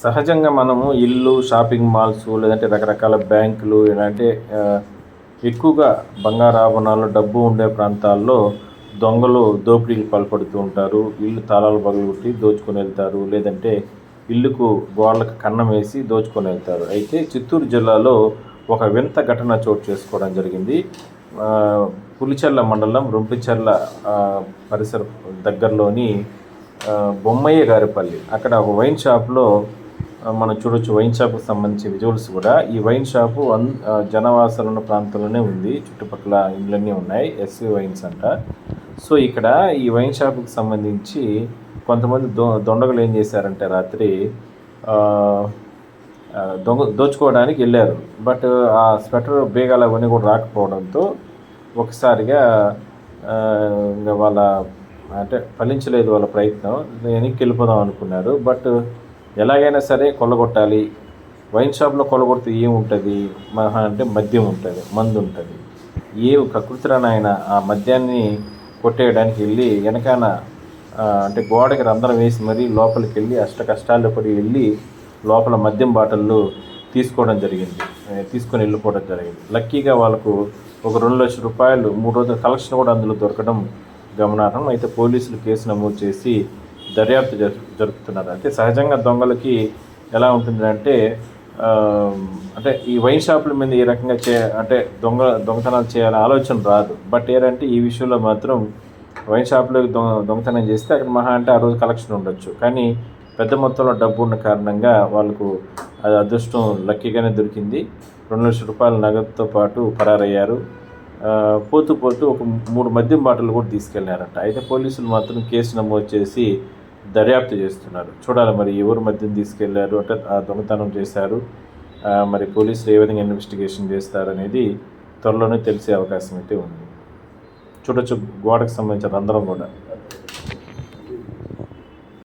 సహజంగా మనము ఇల్లు షాపింగ్ మాల్స్ లేదంటే రకరకాల బ్యాంకులు ఇలాంటి ఎక్కువగా బంగారు ఆభరణాలు డబ్బు ఉండే ప్రాంతాల్లో దొంగలు దోపిడీకి పాల్పడుతూ ఉంటారు. ఇల్లు తాళాలు పగలగొట్టి దోచుకొని వెళ్తారు. లేదంటే ఇల్లుకు గోడలకు కన్నం వేసి దోచుకొని వెళ్తారు. అయితే చిత్తూరు జిల్లాలో ఒక వింత ఘటన చోటు చేసుకోవడం జరిగింది. పులిచెర్ల మండలం రొంపిచెర్ల పరిసర దగ్గరలోని బొమ్మయ్య గారిపల్లి అక్కడ ఒక వైన్ షాప్లో మనం చూడొచ్చు వైన్ షాప్కి సంబంధించి విజువల్స్ కూడా. ఈ వైన్ షాపు అన్ జనవాసాలు ఉన్న ప్రాంతంలోనే ఉంది. చుట్టుపక్కల ఇండ్లన్నీ ఉన్నాయి. ఎస్వి వైన్స్ అంట. సో ఇక్కడ ఈ వైన్ షాప్కి సంబంధించి కొంతమంది దొ దొండగలు ఏం చేశారంటే రాత్రి దొంగ దోచుకోవడానికి వెళ్ళారు. బట్ ఆ స్వెటర్ బేగాలు అవన్నీ కూడా రాకపోవడంతో ఒకసారిగా ఇంకా వాళ్ళ అంటే ఫలించలేదు వాళ్ళ ప్రయత్నం. వెనక్కి వెళ్ళిపోదాం అనుకున్నారు. బట్ ఎలాగైనా సరే కొల్లగొట్టాలి. వైన్ షాప్లో కొల్లగొడితే ఏముంటుంది? మహా అంటే మద్యం ఉంటుంది మందు ఉంటుంది. ఏ కకృతిరానాయన ఆ మద్యాన్ని కొట్టేయడానికి వెళ్ళి వెనకాన అంటే గోడకి రంధ్రం వేసి మరీ లోపలికి వెళ్ళి అష్ట కష్టాల్లో పడి వెళ్ళి లోపల మద్యం బాటిళ్ళు తీసుకోవడం జరిగింది. తీసుకొని వెళ్ళిపోవడం జరిగింది. లక్కీగా వాళ్ళకు ఒక రెండు లక్షల రూపాయలు మూడు రోజుల కలెక్షన్ కూడా అందులో దొరకడం గమనార్హం. అయితే పోలీసులు కేసు నమోదు చేసి దర్యాప్తు జరుపుతున్నారు అంటే సహజంగా దొంగలకి ఎలా ఉంటుంది అంటే అంటే ఈ వైన్ షాపుల మీద ఈ రకంగా చే అంటే దొంగ దొంగతనాలు చేయాలని ఆలోచన రాదు. బట్ ఏంటంటే ఈ విషయంలో మాత్రం వైన్ షాప్లో దొంగ దొంగతనం చేస్తే అక్కడ మహా అంటే ఆ రోజు కలెక్షన్ ఉండొచ్చు. కానీ పెద్ద మొత్తంలో డబ్బు ఉన్న కారణంగా వాళ్ళకు అది అదృష్టం లక్కీగానే దొరికింది. రెండు లక్షల రూపాయల నగదుతో పాటు పరారయ్యారు. పోతూ పోతూ ఒక మూడు మద్యం బాటలు కూడా తీసుకెళ్ళారట. అయితే పోలీసులు మాత్రం కేసు నమోదు చేసి దర్యాప్తు చేస్తున్నారు. చూడాలి మరి ఎవరు మద్యం తీసుకెళ్ళారు అంటే ఆ దొంగతనం చేశారు మరి పోలీసులు ఏ విధంగా ఇన్వెస్టిగేషన్ చేస్తారు అనేది త్వరలోనే తెలిసే అవకాశం అయితే ఉంది. చూడొచ్చు గోడకు సంబంధించిన రంధ్రం కూడా.